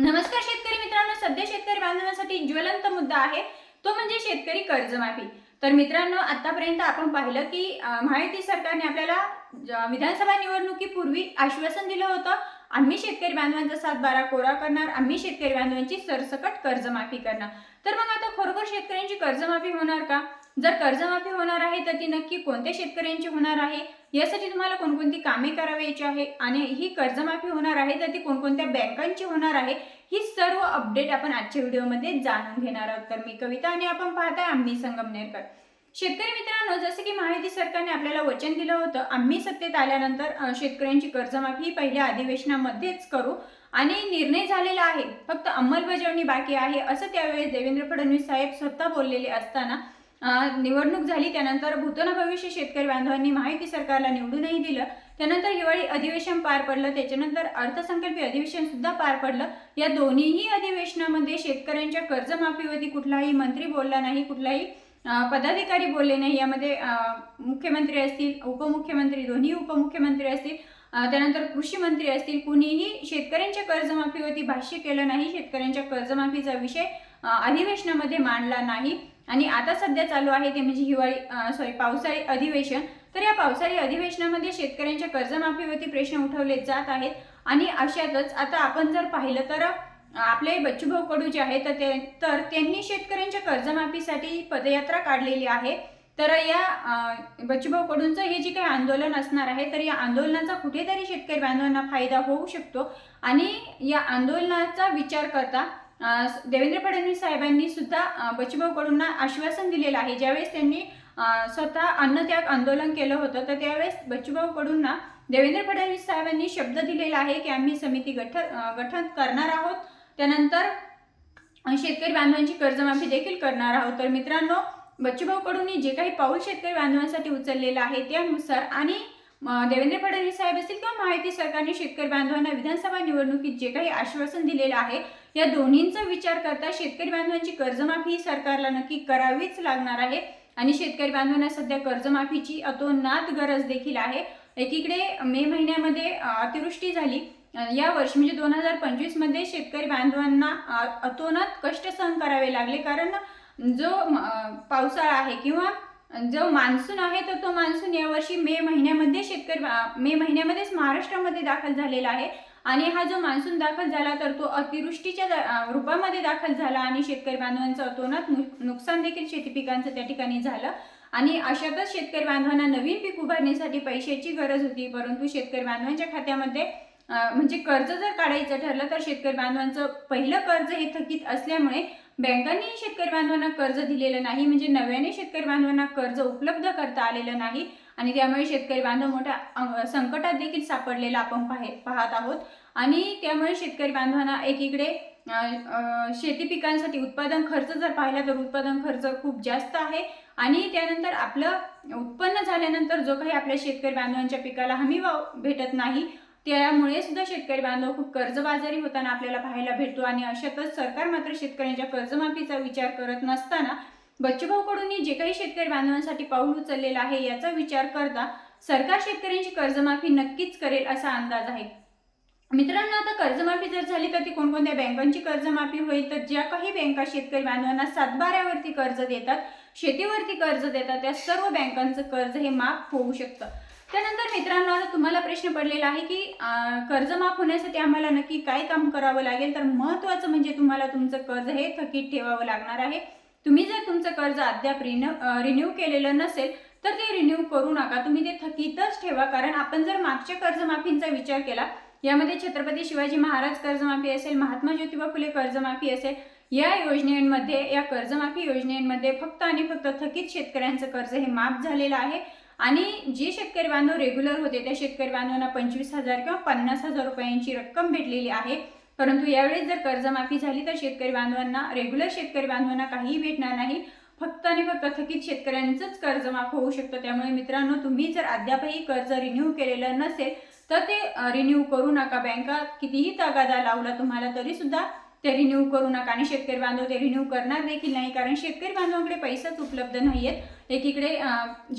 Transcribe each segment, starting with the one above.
नमस्कार शेतकरी मित्रांनो सध्या शेतकरी बांधवांसाठी ज्वलंत मुद्दा आहे तो म्हणजे शेतकरी कर्जमाफी. तर मित्रांनो आतापर्यंत आपण पाहिलं की माहिती सरकारने आपल्याला विधानसभा निवडणुकीपूर्वी आश्वासन दिलं होतं आम्ही शेतकरी बांधवांचा सात बारा कोरा करणार आम्ही शेतकरी बांधवांची सरसकट कर्जमाफी करणार. तर मग आता खरोखर शेतकऱ्यांची कर्जमाफी होणार का? जर कर्जमाफी होणार आहे तर ती नक्की कोणत्या शेतकऱ्यांची होणार आहे? यासाठी तुम्हाला कोणकोणती कामे करावयाची आहे? आणि ही कर्जमाफी होणार आहे तर ती कोणकोणत्या बँकांची होणार आहे? ही सर्व अपडेट आपण आजच्या व्हिडिओमध्ये जाणून घेणार आहोत. तर मी कविता आणि आपण पाहताय आम्ही संगमनेरकर शेतकरी मित्रांनो जसे की महायुती सरकारने आपल्याला वचन दिलं होतं आम्ही सत्तेत आल्यानंतर शेतकऱ्यांची कर्जमाफी ही पहिल्या अधिवेशनामध्येच करू. आणि निर्णय झालेला आहे फक्त अंमलबजावणी बाकी आहे असं त्यावेळेस देवेंद्र फडणवीस साहेब स्वतः बोललेले असताना निवडणूक झाली त्यानंतर भूतन भविष्य शेतकरी बांधवांनी महायुती सरकारला निवडूनही दिलं. त्यानंतर हिवाळी अधिवेशन पार पडलं त्याच्यानंतर अर्थसंकल्पीय अधिवेशन सुद्धा पार पडलं. या दोन्हीही अधिवेशनामध्ये शेतकऱ्यांच्या कर्जमाफीवरती कुठलाही मंत्री बोलला नाही कुठलाही पदाधिकारी बोलले नाही. यामध्ये मुख्यमंत्री असतील उपमुख्यमंत्री दोन्ही उपमुख्यमंत्री असतील त्यानंतर कृषी मंत्री असतील कुणीही शेतकऱ्यांच्या कर्जमाफीवरती भाष्य केलं नाही शेतकऱ्यांच्या कर्जमाफीचा विषय अधिवेशनामध्ये मांडला नाही. आणि आता सध्या चालू आहे ते म्हणजे हिवाळी सॉरी पावसाळी अधिवेशन. तर या पावसाळी अधिवेशनामध्ये शेतकऱ्यांच्या कर्जमाफीवरती प्रश्न उठवले जात आहेत. आणि अशातच आता आपण जर पाहिलं तर आपले बच्चूभाऊ कडू जे आहे तर ते तर त्यांनी शेतकऱ्यांच्या कर्जमाफीसाठी पदयात्रा काढलेली आहे. तर या बच्चूभाऊ कडूंचं हे जे काही आंदोलन असणार आहे तर या आंदोलनाचा कुठेतरी शेतकरी बांधवांना फायदा होऊ शकतो. आणि या आंदोलनाचा विचार करता देवेंद्र फडणवीस साहेबांनी सुद्धा बच्चूभाऊ कडूंना आश्वासन दिलेलं आहे. ज्यावेळेस त्यांनी स्वतः अन्नत्याग आंदोलन केलं होतं तर त्यावेळेस बच्चूभाऊ कडूंना देवेंद्र फडणवीस साहेबांनी शब्द दिलेला आहे की आम्ही समिती गठन गठन करणार आहोत. त्यानंतर शेतकरी बांधवांची कर्जमाफी देखील करणार आहोत. तर मित्रांनो बच्चूभाऊ कडूंनी जे काही पाऊल शेतकरी बांधवांसाठी उचललेलं आहे त्यानुसार आणि देवेंद्र फडणवीस साहेब असतील किंवा माहिती सरकारने शेतकरी बांधवांना विधानसभा निवडणुकीत जे काही आश्वासन दिलेलं आहे या दोन्हींचा विचार करता शेतकरी बांधवांची कर्जमाफी ही सरकारला नक्की करावीच लागणार आहे. आणि शेतकरी बांधवांना सध्या कर्जमाफीची अतोनात गरज देखील आहे. एकीकडे मे महिन्यामध्ये अतिवृष्टी झाली. या वर्षी म्हणजे दोन हजार पंचवीसमध्ये शेतकरी बांधवांना अतोनात कष्ट सहन करावे लागले. कारण जो पावसाळा आहे किंवा जो मान्सून आहे तर तो मान्सून यावर्षी मे महिन्यामध्ये शेतकरी मे महिन्यामध्येच महाराष्ट्रामध्ये दाखल झालेला आहे. आणि हा जो मान्सून दाखल झाला तर तो अतिवृष्टीच्या रूपामध्ये दाखल झाला आणि शेतकरी बांधवांचं अतोनात नुकसान देखील शेती पिकांचं त्या ठिकाणी झालं. आणि अशातच शेतकरी बांधवांना नवीन पीक उभारण्यासाठी पैशाची गरज होती परंतु शेतकरी बांधवांच्या खात्यामध्ये म्हणजे कर्ज जर काढायचं ठरलं तर शेतकरी बांधवांचं पहिलं कर्ज हे थकीत असल्यामुळे बँकांनी शेतकरी बांधवांना कर्ज दिलेलं नाही. म्हणजे नव्याने शेतकरी बांधवांना कर्ज उपलब्ध करता आलेलं नाही. आणि त्यामुळे शेतकरी बांधव मोठ्या संकटात देखील सापडलेला आपण पाहे पाहत आहोत. आणि त्यामुळे शेतकरी बांधवांना एकीकडे शेती पिकांसाठी उत्पादन खर्च जर पाहिला तर उत्पादन खर्च खूप जास्त आहे. आणि त्यानंतर आपलं उत्पन्न झाल्यानंतर जो काही आपल्या शेतकरी बांधवांच्या पिकाला हमी भाव भेटत नाही त्यामुळे सुद्धा शेतकरी बांधव खूप कर्जबाजारी होताना आपल्याला पाहायला भेटतो. आणि अशातच सरकार मात्र शेतकऱ्यांच्या कर्जमाफीचा विचार करत नसताना बच्चूभाऊ कडून जे काही शेतकरी बांधवांसाठी पाऊल उचललेलं आहे याचा विचार करता सरकार शेतकऱ्यांची कर्जमाफी नक्कीच करेल असा अंदाज आहे. मित्रांनो आता कर्जमाफी जर झाली तर ती कोणकोणत्या बँकांची कर्जमाफी होईल? तर ज्या काही बँका शेतकरी बांधवांना सातबाऱ्यावरती कर्ज देतात शेतीवरती कर्ज देतात त्या सर्व बँकांचं कर्ज हे माफ होऊ शकतं. त्यानंतर मित्रांनो आता तुम्हाला प्रश्न पडलेला आहे की कर्जमाफ कर्ज माफ होण्यासाठी आम्हाला नक्की काय काम करावं लागेल? तर महत्त्वाचं म्हणजे तुम्हाला तुमचं कर्ज हे थकीत ठेवावं लागणार आहे. तुम्ही जर तुमचं कर्ज अद्याप रिन्यू रिन्यू केलेलं नसेल तर ते रिन्यू करू नका. तुम्ही ते थकीतच ठेवा. कारण आपण जर मागच्या कर्जमाफींचा विचार केला यामध्ये छत्रपती शिवाजी महाराज कर्जमाफी असेल महात्मा ज्योतिबा फुले कर्जमाफी असेल या योजनेमध्ये या कर्जमाफी योजनेमध्ये फक्त आणि फक्त थकीत शेतकऱ्यांचं कर्ज हे माफ झालेलं आहे. आणि जे शेतकरी बांधव रेग्युलर होते त्या शेतकरी बांधवांना पंचवीस हजार किंवा पन्नास हजार रुपयांची रक्कम भेटलेली आहे. परंतु यावेळेस जर कर्जमाफी झाली तर शेतकरी बांधवांना रेग्युलर शेतकरी बांधवांना काहीही भेटणार नाही. फक्त आणि फक्त थकीत शेतकऱ्यांचंच कर्ज माफ होऊ शकतं. त्यामुळे मित्रांनो तुम्ही जर अद्यापही कर्ज रिन्यू केलेलं नसेल तर ते रिन्यू करू नका. बँका कितीही तगादा लावला तुम्हाला तरी सुद्धा ते रिन्यू करू नका आणि शेतकरी बांधव ते रिन्यू करणार देखील नाही. कारण शेतकरी बांधवांकडे पैसाच उपलब्ध नाही आहेत एकीकडे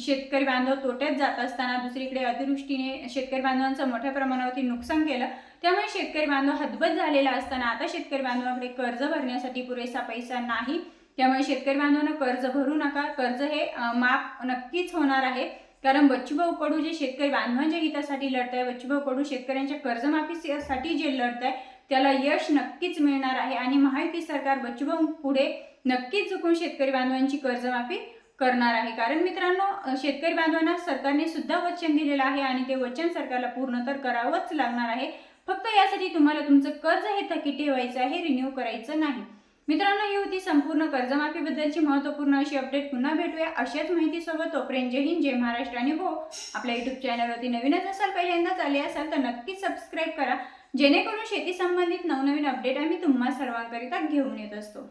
शेतकरी बांधव तोट्यात जात असताना दुसरीकडे अतिवृष्टीने शेतकरी बांधवांचं मोठ्या प्रमाणावरती नुकसान केलं. त्यामुळे शेतकरी बांधव हतबल झालेला असताना आता शेतकरी बांधवांकडे कर्ज भरण्यासाठी पुरेसा पैसा नाही. त्यामुळे शेतकरी बांधवांना कर्ज भरू नका. कर्ज हे माफ नक्कीच होणार आहे. कारण बच्चूभाऊ कडू जे शेतकरी बांधवांच्या हितासाठी लढत आहे बच्चूभाऊ कडू शेतकऱ्यांच्या कर्जमाफीसाठी जे लढत आहे त्याला यश नक्कीच मिळणार आहे आणि महायुती सरकार बच्चूभाऊ पुढे नक्कीच चुकून शेतकरी बांधवांची कर्जमाफी करणार आहे. कारण मित्रांनो शेतकरी बांधवांना सरकारने सुद्धा वचन दिलेलं आहे आणि ते वचन सरकारला पूर्ण तर करावंच लागणार आहे. फक्त यासाठी तुम्हाला तुमचं कर्ज हे थकीत ठेवायचं आहे रिन्यू करायचं नाही. मित्रांनो ही होती संपूर्ण कर्जमाफीबद्दलची महत्त्वपूर्ण अशी अपडेट पुन्हा भेटूया अशाच माहितीसोबत. तोपर्यंत जय हिंद जय महाराष्ट्र. आणि हो आपल्या युट्यूब चॅनलवरती नवीनच असाल पहिल्यांदाच आले असाल तर नक्कीच सबस्क्राईब करा. जेणेकरून शेती संबंधित नवनवीन अपडेट आम्ही तुम्हा सर्वांकरिता घेऊन येत असतो.